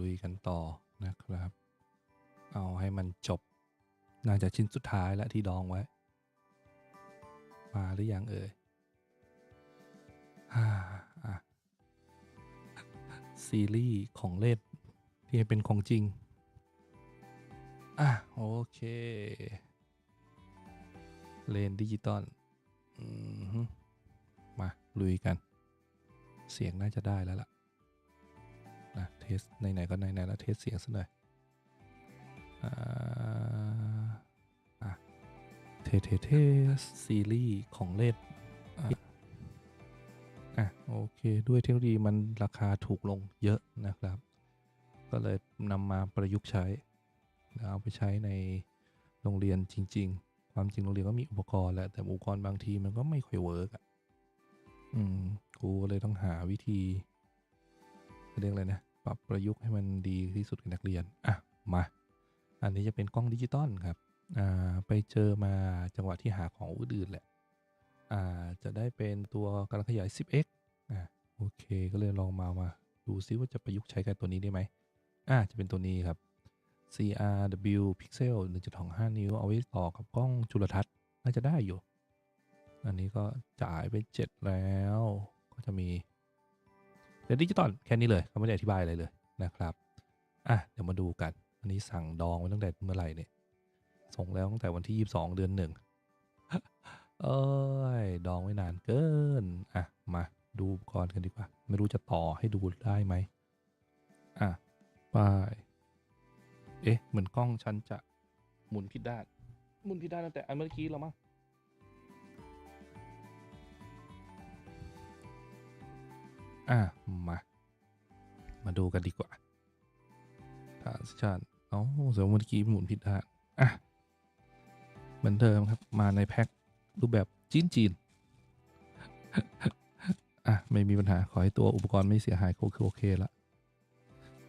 ลุยกันต่อนะครับ เอาให้มันจบ น่าจะชิ้นสุดท้ายแล้วที่ดองไว้ มาหรือยังเอ่ยอ่าอะซีรีส์ของเล่นที่เป็นของจริง อะ โอเค เลนดิจิตอลมฮึมาลุยกัน เสียงน่าจะได้แล้วล่ะ นะเทสไหนๆก็ไหนๆแล้วเทสเสียงสักหน่อยอ่าอะเทเทเทซีรีส์ของเล่นอะโอเค ด้วยเทคโนโลยีมันราคาถูกลงเยอะนะครับ ก็เลยนำมาประยุกต์ใช้เอาไปใช้ในโรงเรียนจริง ๆ ความจริงโรงเรียนก็มีอุปกรณ์แหละ แต่อุปกรณ์บางทีมันก็ไม่ค่อยเวิร์กอะอืมกูเลยต้องหาวิธีเรียกอะไรนะ ปรับประยุกต์ให้มันดีที่สุดกับนักเรียน อะ มา อันนี้จะเป็นกล้องดิจิตอลครับอ่าไปเจอมาจังหวะที่หาของอื่นแหละอ่าจะได้เป็นตัวการขยาย 10x อ่าโอเคก็เลยลองมามาดูซิว่าจะประยุกต์ใช้กับตัวนี้ได้ไหมอ่าจะเป็นตัวนี้ครับ CRW Pixel 1.25 นิ้ว เอาไว้ต่อกับกล้องจุลทรรศน์น่าจะได้อยู่ อันนี้ก็จ่ายไป 7 แล้ว ก็จะมี เดี๋ยวดิจิตอลแค่นี้เลยเขาไม่ได้อธิบายอะไรเลยนะครับอะเดี๋ยวมาดูกัน อันนี้สั่งดองไว้ตั้งแต่เมื่อไหร่เนี่ยส่งแล้วตั้งแต่วันที่ 22 เดือนหนึ่งเอ้ยดองไว้นานเกินอะมาดูอุปกรณ์กันดีกว่า ไม่รู้จะต่อให้ดูได้ไหมอะไปเอ๊ะเหมือนกล้องฉันจะหมุนผิดด้านหมุนผิดด้านตั้งแต่อันเมื่อกี้แล้วมั้ง อะมา มาดูกันดีกว่าฐานชาติเอ้าเสมเมื่อกี้หมุนผิดด้านอะ เหมือนเดิมครับ มาในแพ็ครูปแบบจีนจีนอะ ไม่มีปัญหาขอให้ตัวอุปกรณ์ไม่เสียหายก็คือโอเคละ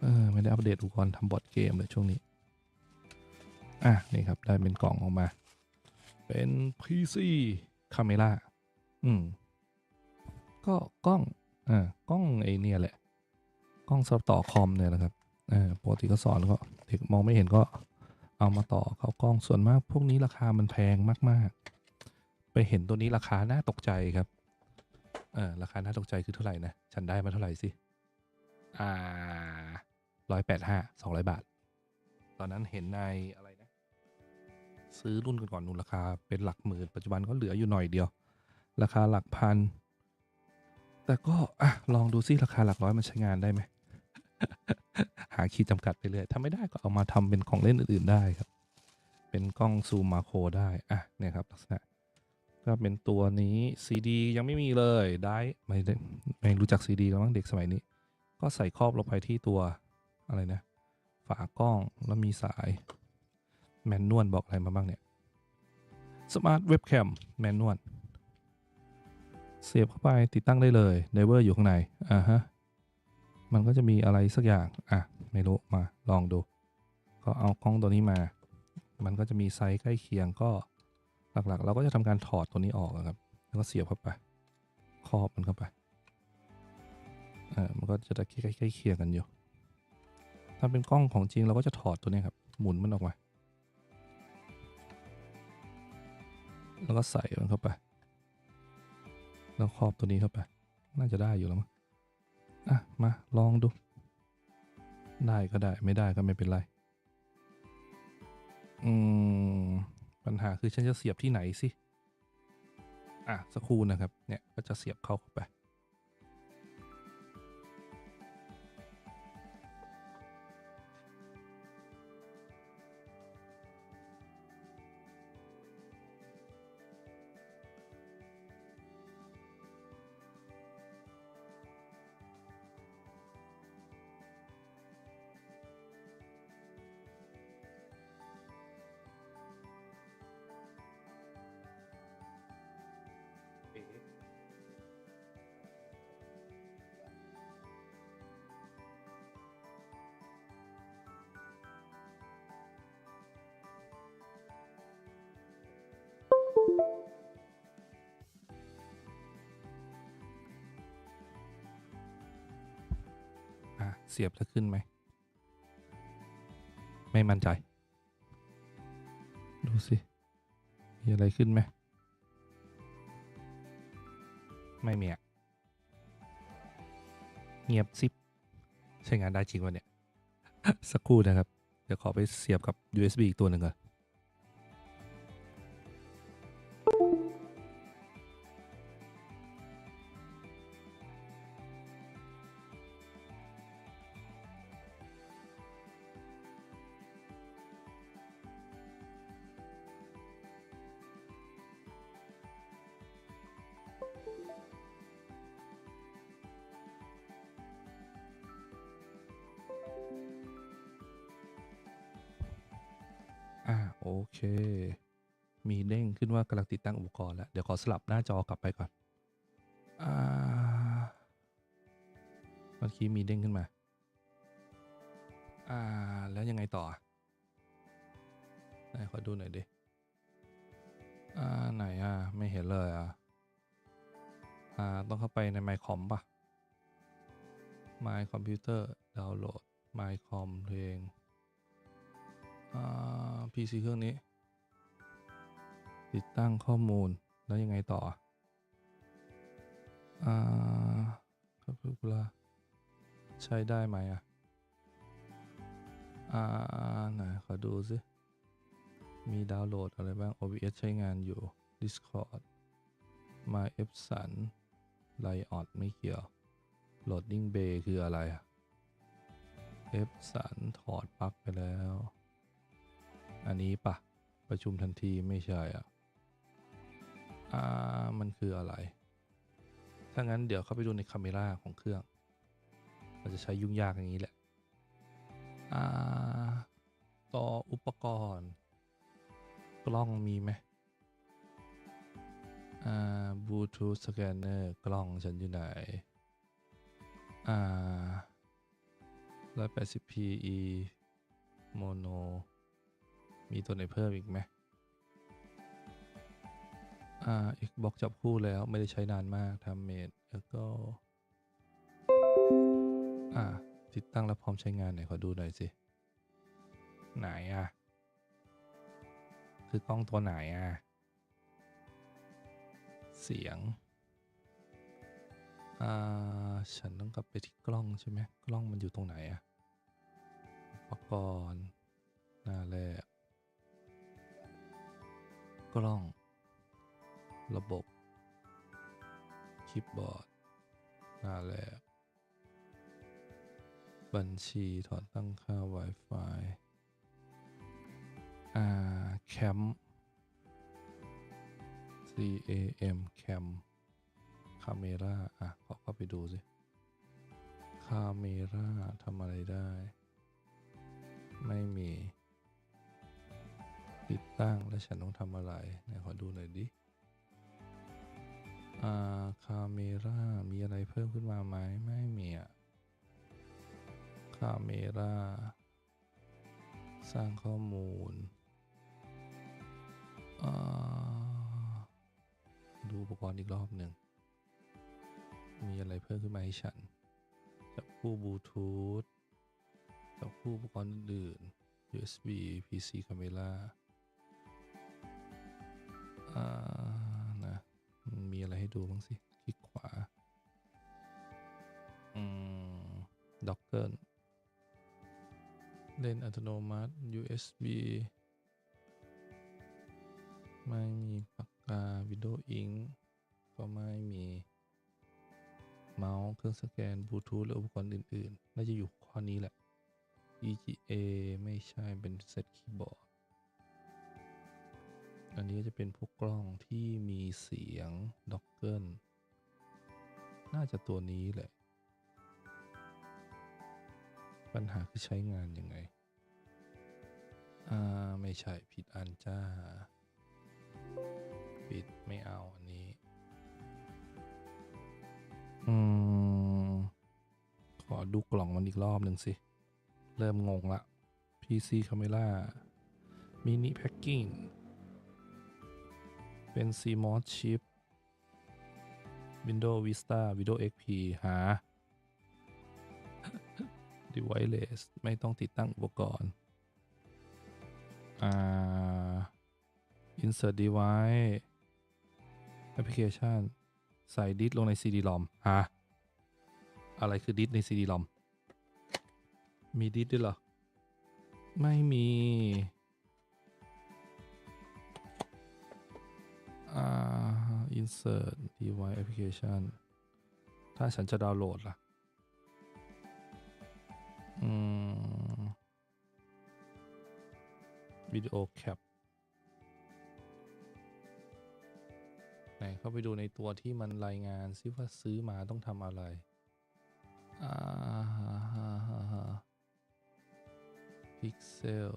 เออไม่ได้อัปเดตอุปกรณ์ทำบอร์ดเกมเลยช่วงนี้ อะ นี่ครับ ได้เป็นกล่องออกมา เป็น PC Camera อืม ก็กล้อง อ่ากล้องไอเนี่ยแหละ กล้องสำหรับต่อคอมเนี่ยนะครับอ่าปกติก็สอนก็เด็กมองไม่เห็นก็เอามาต่อเข้ากล้องส่วนมากพวกนี้ราคามันแพงมาก ๆ ไปเห็นตัวนี้ราคาน่าตกใจครับเออราคาน่าตกใจคือเท่าไหร่นะ ฉันได้มาเท่าไหร่สิ อ่าร้อยแปดห้าสองร้อยบาท ตอนนั้นเห็นในอะไรนะ ซื้อรุ่นก่อนๆนู่นราคาเป็นหลักหมื่นปัจจุบันก็เหลืออยู่หน่อยเดียว ราคาหลักพัน แต่ก็อะลองดูซิราคาหลักร้อยมันใช้งานได้ไหม หาขีดจำกัดไปเลยถ้าไม่ได้ก็เอามาทำเป็นของเล่นอื่น ๆ ได้ครับ เป็นกล้องซูมมาโครได้อะเนี่ยครับลักษณะก็เป็นตัวนี้ CD ยังไม่มีเลยได้ไม่ได้ไม่รู้จัก CD แล้วมั้งเด็กสมัยนี้ ก็ใส่ครอบลงไปที่ตัวอะไรนะ ฝากล้องแล้วมีสายแมนนวลบอกอะไรมาบ้างเนี่ย Smart Webcam แมนนวล เสียบเข้าไปติดตั้งได้เลยไดเวอร์อยู่ข้างในอ่าฮะมันก็จะมีอะไรสักอย่างอะไม่รู้มาลองดู ก็เอากล้องตัวนี้มา มันก็จะมีไซส์ใกล้เคียงก็หลักๆ เราก็จะทำการถอดตัวนี้ออกอะครับ แล้วก็เสียบเข้าไปครอบมันเข้าไปอ่ามันก็จะได้ใกล้ใกล้เคียงกันอยู่ ถ้าเป็นกล้องของจริงเราก็จะถอดตัวนี้ครับ หมุนมันออกมาแล้วก็ใส่มันเข้าไป แล้วครอบตัวนี้เข้าไป น่าจะได้อยู่แล้วมั้งอะ มาลองดู ได้ก็ได้ไม่ได้ก็ไม่เป็นไร อืม ปัญหาคือฉันจะเสียบที่ไหนสิ อะ สักครู่นะครับ เนี่ย ก็จะเสียบเข้าไป สียบจะขึ้นไหม ไม่มั่นใจ ดูสิ มีอะไรขึ้นไหม ไม่มีอะเงียบซิป ใช้งานได้จริงวะเนี่ย สักครู่นะครับ เดี๋ยวขอไปเสียบกับ USB อีกตัวหนึ่งก่อน กำลังติดตั้งอุปกรณ์แล้ว เดี๋ยวขอสลับหน้าจอกลับไปก่อนเมื่อกี้มีเด้งขึ้นมา อ่า แล้วยังไงต่อไหนขอดูหน่อยดิ อ่า ไหนอะ ไม่เห็นเลยอะ อ่า ต้องเข้าไปใน My Com ป่ะ My Computer ดาวน์โหลด My Com เพลง อ่า PC เครื่องนี้ ติดตั้งข้อมูลแล้วยังไงต่อ อ่าครับเวลาใช้ได้ไหมอะ อ่าไหนขอดูสิ มีดาวน์โหลดอะไรบ้าง OBS ใช้งานอยู่ Discord My Epson Riot ไม่เกี่ยว Loading Bay คืออะไรอะ Epson ถอดปลั๊กไปแล้ว อันนี้ปะประชุมทันทีไม่ใช่อะ อ่ามันคืออะไร ถ้างั้นเดี๋ยวเข้าไปดูในคาเมราของเครื่องเราจะใช้ยุ่งยากอย่างนี้แหละ อ่า ต่ออุปกรณ์ กล้องมีไหมอ่าบลูทูธสแกนเนอร์กล้องฉันอยู่ไหน อ่า 180p e โมโนมีตัวไหนเพิ่มอีกไหม อ่า Xbox จับคู่แล้วไม่ได้ใช้นานมากทำเมดแล้วก็ อ่า ติดตั้งแล้วพร้อมใช้งานไหนขอดูหน่อยสิ ไหนอะ คือกล้องตัวไหนอะ เสียง อ่า ฉันต้องกลับไปที่กล้องใช่ไหมกล้องมันอยู่ตรงไหนอะอุปกรณ์หน้าแรกกล้อง ระบบ คีย์บอร์ด หน้าแรก บัญชีถอนตั้งค่า Wi-Fi อ่าแคม C A M แคมคาเมราอะขอเข้าไปดูสิคาเมราทำอะไรได้ ไม่มี ติดตั้งแล้วฉันต้องทำอะไรไหนขอดูหน่อยดิ อ่าคาเมรามีอะไรเพิ่มขึ้นมาไหมไม่มีอะคาเมราสร้างข้อมูลอ่าดูอุปกรณ์อีกรอบหนึ่ง มีอะไรเพิ่มขึ้นมาให้ฉัน จับคู่บลูทูธ จับคู่อุปกรณ์อื่น USB PC camera อ่า ให้ดูบ้างสิ คลิกขวา อืมด็อกเกอร์เล่นอัตโนมัติ USB ไม่มีปากกา Windows Ink ก็ไม่มีเมาส์เครื่องสแกนบลูทูธและอุปกรณ์อื่น ๆ น่าจะอยู่ข้อนี้แหละ EGA ไม่ใช่เป็นเซตคีย์บอร์ด อันนี้ก็จะเป็นพวกกล้องที่มีเสียงด็อกเกิลน่าจะตัวนี้แหละ ปัญหาคือใช้งานยังไง อ่า ไม่ใช่ผิดอันจ้า ปิดไม่เอาอันนี้ อืม ขอดูกล่องมันอีกรอบหนึ่งสิ เริ่มงงละ PC Camera Mini Packing เป็น CMOS chip Windows Vista Windows XP หา Deviceless ไม่ต้องติดตั้งอุปกรณ์ อ่า insert device application ใส่ดิสลงใน CD-ROM ฮะอะไรคือดิสใน CD-ROM มีดิสด้วยเหรอ ไม่มี insert device application ถ้าฉันจะดาวน์โหลดล่ะ อืมวิดีโอแคปไหนเข้าไปดูในตัวที่มันรายงานซิว่าซื้อมาต้องทำอะไร อ่าพิกเซล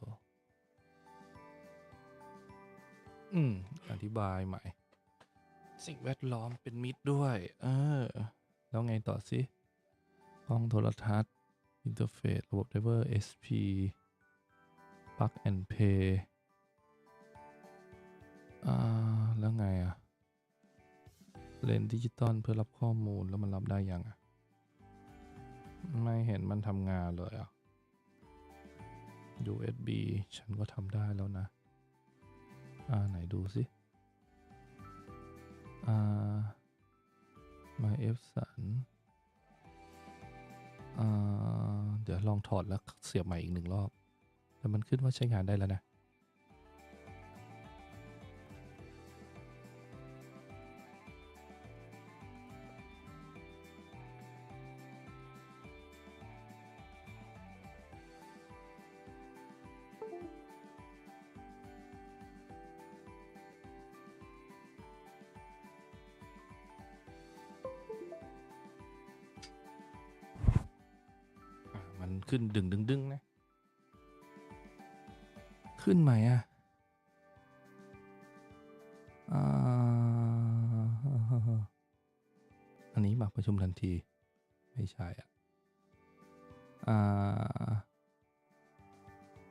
อืม อธิบายใหม่ สิ่งแวดล้อมเป็นมิตรด้วย เออ แล้วไงต่อสิกล้องโทรทัศน์ อินเทอร์เฟซระบบไดเวอร์ SP Plug and Play อ่า แล้วไงอะเลนดิจิตอลเพื่อรับข้อมูลแล้วมันรับได้ยังอะไม่เห็นมันทำงานเลยอะ USB ฉันก็ทำได้แล้วนะ อ่าไหนดูสิอ่า My F สันอ่าเดี๋ยวลองถอดแล้วเสียบใหม่อีกหนึ่งรอบ แต่มันขึ้นว่าใช้งานได้แล้วนะ ขึ้นดึงดึงดึงนะ ขึ้นไหมอะอันนี้มาประชุมทันที ไม่ใช่อะ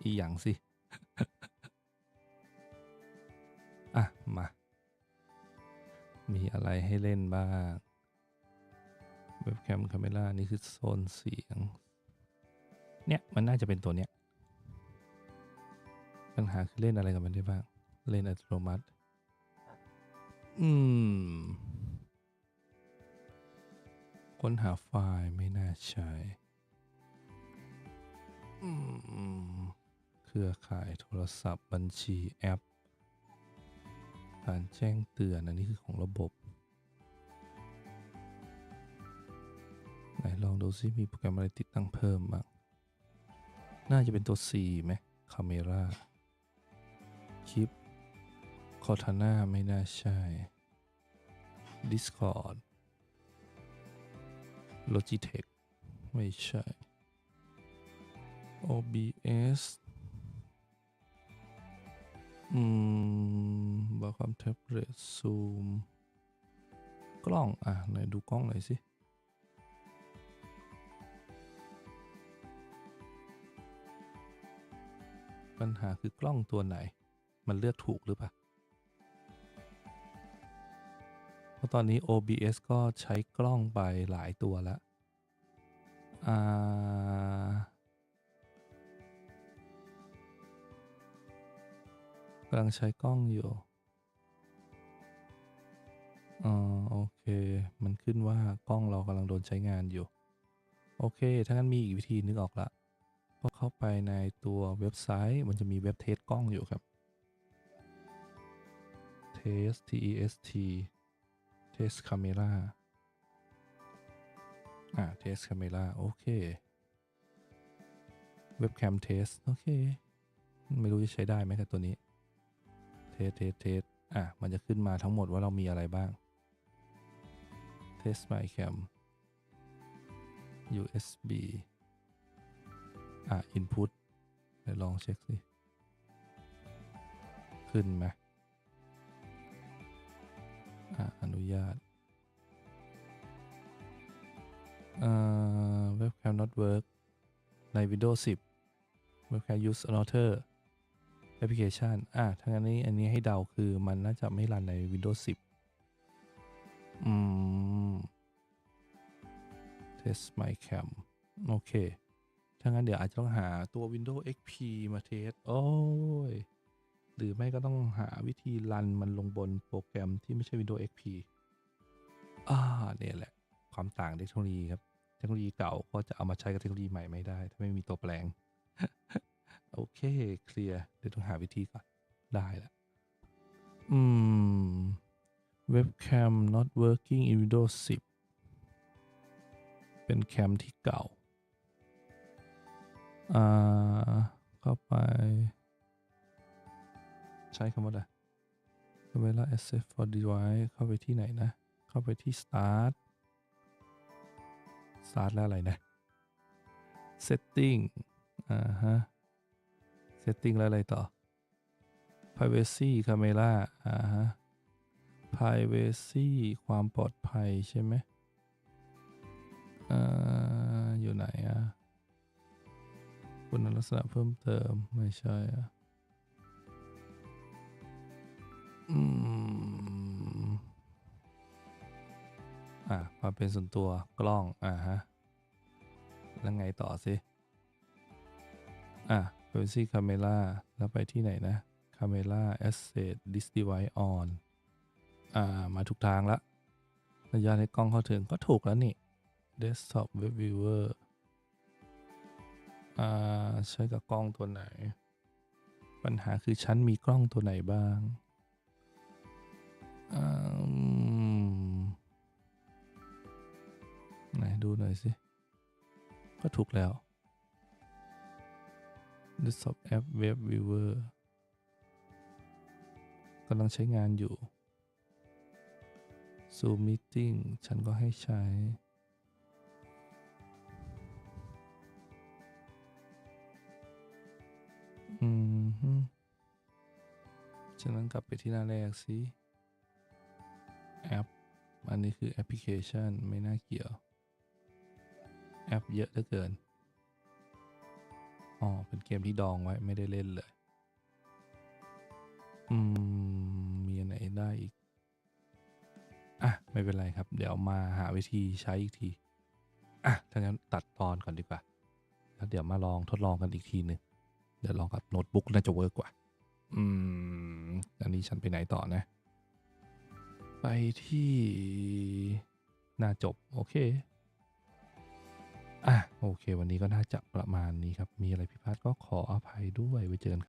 อีหยังสิ อะ มา มีอะไรให้เล่นบ้าง เว็บแคมคาเมล่านี่คือโซนเสียง เนี่ยมันน่าจะเป็นตัวเนี้ยปัญหาคือเล่นอะไรกับมันได้บ้าง เล่นอัตโนมัติ อืม ค้นหาไฟล์ไม่น่าใช่อืม เครือข่ายโทรศัพท์บัญชีแอปการแจ้งเตือนอันนี้คือของระบบ ไหนลองดูซิมีโปรแกรมอะไรติดตั้งเพิ่มบ้าง น่าจะเป็นตัว C ไหมคาเมราคลิปคอ t าน่าไม่น่าใช่ Discord Logitech ไม่ใช่ OBS อืมบาความแท็บเล็ตซูม กล้อง อะ ไหนดูกล้องหน่อยสิ ปัญหาคือกล้องตัวไหน มันเลือกถูกหรือเปล่าเพราะตอนนี้ OBS ก็ใช้กล้องไปหลายตัวแล้วอ่ากำลังใช้กล้องอยู่ อ๋อโอเค มันขึ้นว่ากล้องเรากำลังโดนใช้งานอยู่ โอเค ถ้างั้นมีอีกวิธีนึกออกละ พอเข้าไปในตัวเว็บไซต์มันจะมีเว็บเทสกล้องอยู่ครับ test t e s t test camera อ่า test camera โอเค เว็บแคม test โอเค ไม่รู้จะใช้ได้ไหมกับตัวนี้ test test test อะ มันจะขึ้นมาทั้งหมดว่าเรามีอะไรบ้าง test my cam USB อะ input เดี๋ลองเช็คสิ ขึ้นไหมอะ อนุญาตเว็บแคม not work ใน Windows 10 webcam use router application อะทั้งนี้อันนี้ให้เดาคือมันน่าจะไม่รันใน Windows 10 อืม test my cam โอเค ถ้างั้นเดี๋ยวอาจจะต้องหาตัว Windows XP มาเทส โอ้ย หรือไม่ก็ต้องหาวิธีรันมันลงบนโปรแกรมที่ไม่ใช่ Windows XP อ่าเนี่ยแหละ ความต่างเทคโนโลยีครับ เทคโนโลยีเก่าก็จะเอามาใช้กับเทคโนโลยีใหม่ไม่ได้ ถ้าไม่มีตัวแปลง โอเค เคลียร์เดี๋ยวต้องหาวิธีก่อน ได้ละอืม webcam not working in Windows 10 เป็นแคมที่เก่า อ่าเข้าไป ใช้คำว่าอะไร Camera Access for Device เข้าไปที่ไหนนะ เข้าไปที่ Start Start แล้วอะไรนะ Setting อ่าฮะ Setting แล้วอะไรต่อ Privacy Camera อ่าฮะ Privacy ความปลอดภัยใช่ไหมอ่าอยู่ไหนอะ คุณลักษณะเพิ่มเติมไม่ใช่อะอืมอะควาเป็นส่วนตัวกล้อง อ่าฮะ แล้วไงต่อสิ อะ privacy camera แล้วไปที่ไหนนะ camera asset this device on อ่า มาถูกทางละระยะในกล้องเข้าถึงก็ถูกแล้วนี่ desktop web viewer อ่าใช้กับกล้องตัวไหน ปัญหาคือฉันมีกล้องตัวไหนบ้างอไหนดูหน่อยสิ ก็ถูกแล้ว Desktop App Web Viewer กำลังใช้งานอยู่ Zoom Meeting ฉันก็ให้ใช้ อืมฉะนั้นกลับไปที่หน้าแรกสิแอป อันนี้คือแอปพลิเคชันไม่น่าเกี่ยว แอปเยอะเหลือเกิน อ๋อ เป็นเกมที่ดองไว้ไม่ได้เล่นเลย อืม มีอันไหนได้อีก อะ ไม่เป็นไรครับ เดี๋ยวมาหาวิธีใช้อีกที อะถ้างั้นตัดตอนก่อนดีกว่า แล้วเดี๋ยวมาลองทดลองกันอีกทีหนึ่ง เดี๋ยวลองกับโน้ตบุ๊กน่าจะเวิร์กกว่า อืม อันนี้ฉันไปไหนต่อนะ ไปที่หน้าจบ โอเค อะ โอเค วันนี้ก็น่าจะประมาณนี้ครับ มีอะไรผิดพลาดก็ขออภัยด้วยไว้เจอกัน